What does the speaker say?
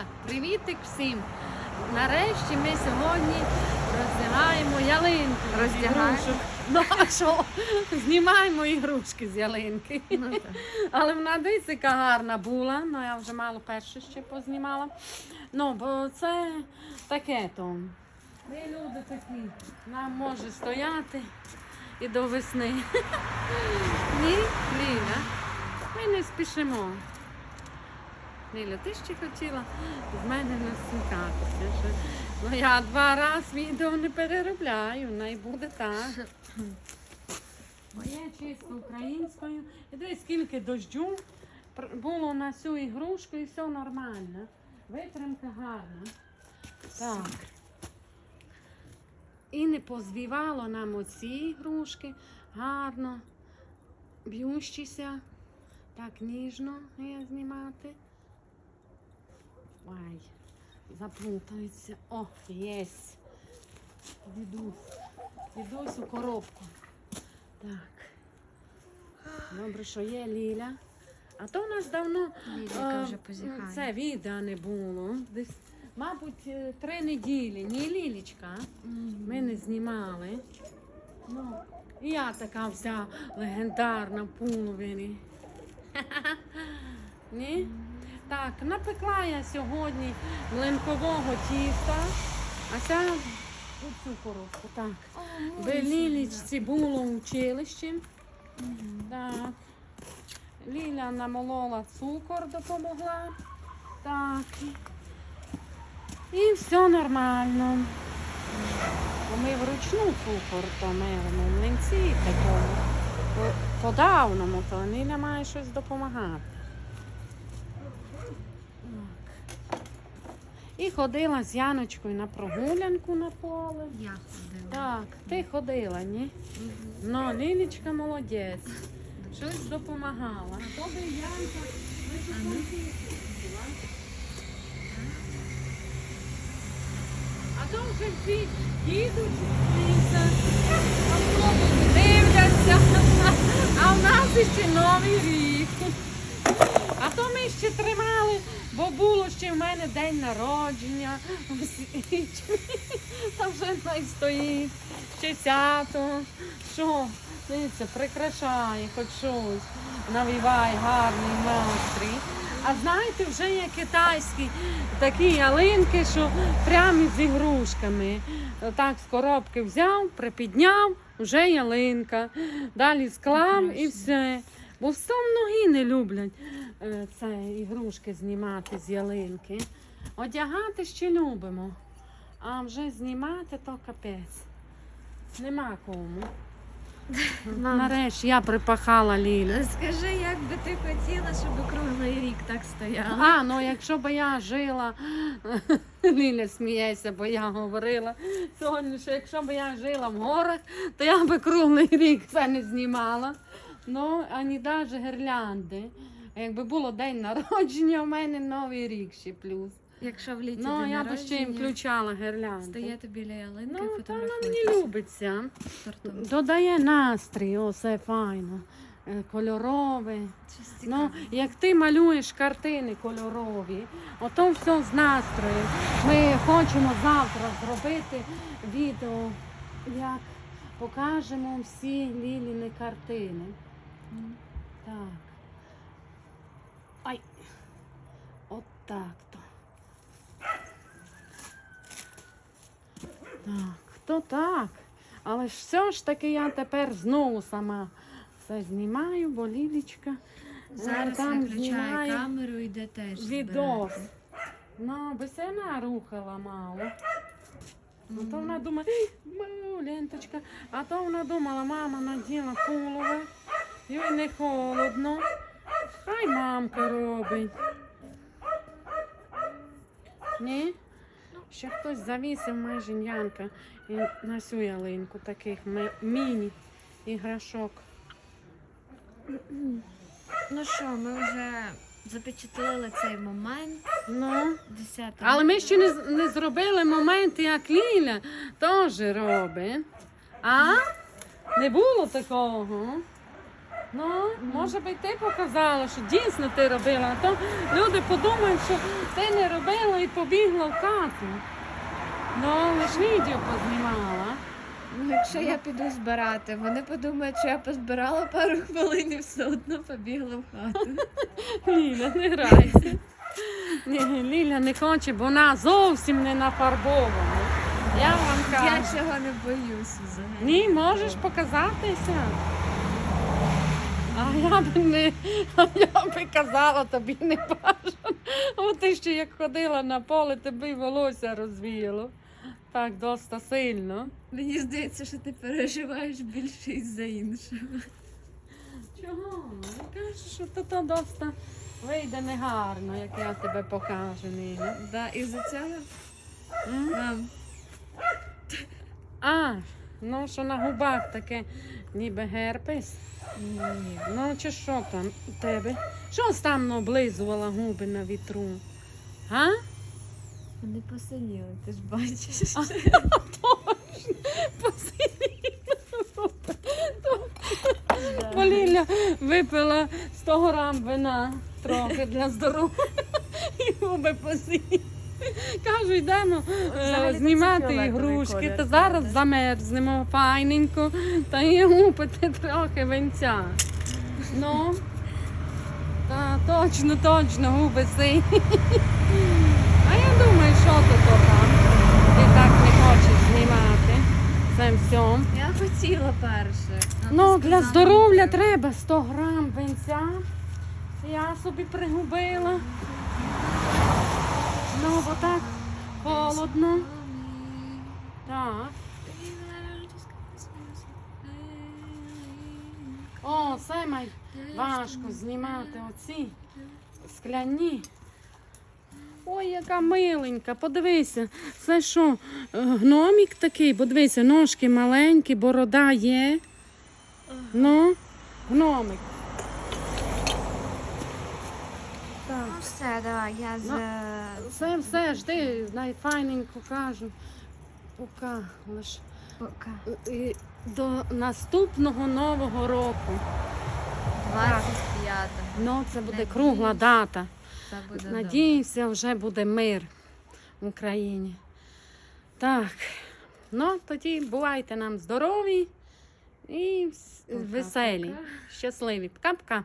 Так, привітик всім. Нарешті ми сьогодні роздягаємо ялинку. Роздягаємо? Ну а що? Знімаємо ігрушки з ялинки. Ну, так. Але вона десь яка гарна була. Ну я вже мало перше ще познімала. Ну, бо це таке то. Ми люди такі. Нам може стояти і до весни. Ні, Ліля. Ми не спішимо. Ліля, ти ще хотіла з мене насміхатися. Ну я два рази відео не переробляю, най буде так. Моє чисто українською. І дивись, скільки дощу було на цю ігрушку і все нормально. Витримка гарна. Так. І не позвівало нам оці ігрушки гарно, б'ющіся, так ніжно я знімати. Ой, заплутаються. О, єсть. Дідусь. Дідусь у коробку. Так. Добре, що є Ліля. А то у нас давно Ліліка вже позіхає. Це відео не було. Десь, мабуть, е, три неділі. Ні, Лілічка. Ми не знімали. Ну, і я така вся легендарна в половині. Ні? Так, напекла я сьогодні млинкового тіста, а ця у цю коробку. Так. В Лілічці було училище. Так. Ліля намолола цукор, допомогла. Так. І все нормально. Ми вручну цукор то мелимо, млинці такому. По-давному, то Ліля має щось допомагати. І ходила з Яночкою на прогулянку на поле. Я ходила. Так, ти ходила, ні? Ну, Лілічка молодець. Щось допомагала. А то би Янка А. А то вже всі їдуть, дивляться, дивляться. А в нас ще новий рік. А то ми ще тримали, бо було ще в мене день народження. у січні. Та вже най стоїть. Ще свято. Що? Дивіться, прикрашає хоч щось. Навіває гарний настрій. А знаєте, вже є китайські такі ялинки, що прямо з ігрушками. Так з коробки взяв, припідняв, вже ялинка. Далі склав і все. Бо все многі не люблять е, це ігрушки знімати з ялинки. Одягати ще любимо, а вже знімати то капець. Нема кому. Мам. Нарешті я припахала Лілю. Скажи, як би ти хотіла, щоб круглий рік так стояв? А, ну якщо б я жила, Ліля сміється, бо я говорила сьогодні, що якщо б я жила в горах, то я би круглий рік це не знімала. Ну, ані навіть гірлянди. Якби було день народження, у мене новий рік ще плюс. Якщо в літі Ну, день я б ще їм народження, включала гірлянди. Стояти біля ялинки, Ну, та вона мені любиться. з тортом. Додає настрій, оце файно. Е, Кольорове. Щось Ну, цікаве. як ти малюєш картини кольорові, ото все з настрою. Ми хочемо завтра зробити відео, як покажемо всі Ліліни картини. Так. Ай. От так то. Так, то так. Але ж все ж таки я тепер знову сама все знімаю, бо Лілічка. е, Зараз там виключає знімає камеру і йде теж відос. збирати. Ну, би се вона рухала мало. Ну, то вона думає, «Ей, ма, ленточка. А то вона думала, мама наділа пулове, їй не холодно. Хай мамка робить. Ні? Ще хтось завісив майже Янка і на цю ялинку таких міні-іграшок. Ну що, ми вже запечатлили цей момент. Ну. 10 Але ми ще не, не зробили момент, як Ліля теж робить. А? Не було такого. Ну, може би ти показала, що дійсно ти робила, а то люди подумають, що ти не робила і побігла в хату. Ну, лиш відео познімала. Ну, якщо я піду збирати, вони подумають, що я позбирала пару хвилин і все одно побігла в хату. Ліля, не грайся. Ні, Ліля не хоче, бо вона зовсім не нафарбована. Я вам Я кажу. цього не боюсь взагалі. Ні, можеш показатися. А я б не а я би казала тобі не бажано. О, ти ще як ходила на поле, тебе й волосся розвіяло. Так доста сильно. Мені здається, що ти переживаєш більше із-за іншого. Чого? Я кажу, що то, то доста вийде негарно, як я тебе покажу, Ніна. Да, із-за цього мам. А, ну що на губах таке, ніби герпес. Ні. Ну, чи що там у тебе? Що там облизувала губи на вітру? А? Вони посиніли, ти ж бачиш. Да. Поліля випила 100 грам вина трохи для здоров'я і губи посіли. Кажу, йдемо е, Взагалі-то це знімати ігрушки, колір, та зараз правда. замерзнемо файненько та і гупити трохи винця. Ну, та точно, точно, губи сині. А я думаю, що то то там. Ти так не хочеш знімати. Це все. Я хотіла перше. Ну, для здоров'я треба 100 грам винця. Я собі пригубила. Ну, бо так холодно. Так. О, це май важко знімати оці скляні. Ой, яка миленька, подивися. Це що, е, гномік такий, подивися, ножки маленькі, борода є. Ну, гномик. Так. Ну все, давай, я з... Ну, Все, все, жди, найфайненько кажу. Пока лиш. Пока. І До наступного нового року. 25 Ну, це буде Надіюсь. кругла дата. Це буде. Надіюся, вже буде мир в Україні. Так. Ну, тоді бувайте нам здорові і веселі, щасливі. Пока-пока.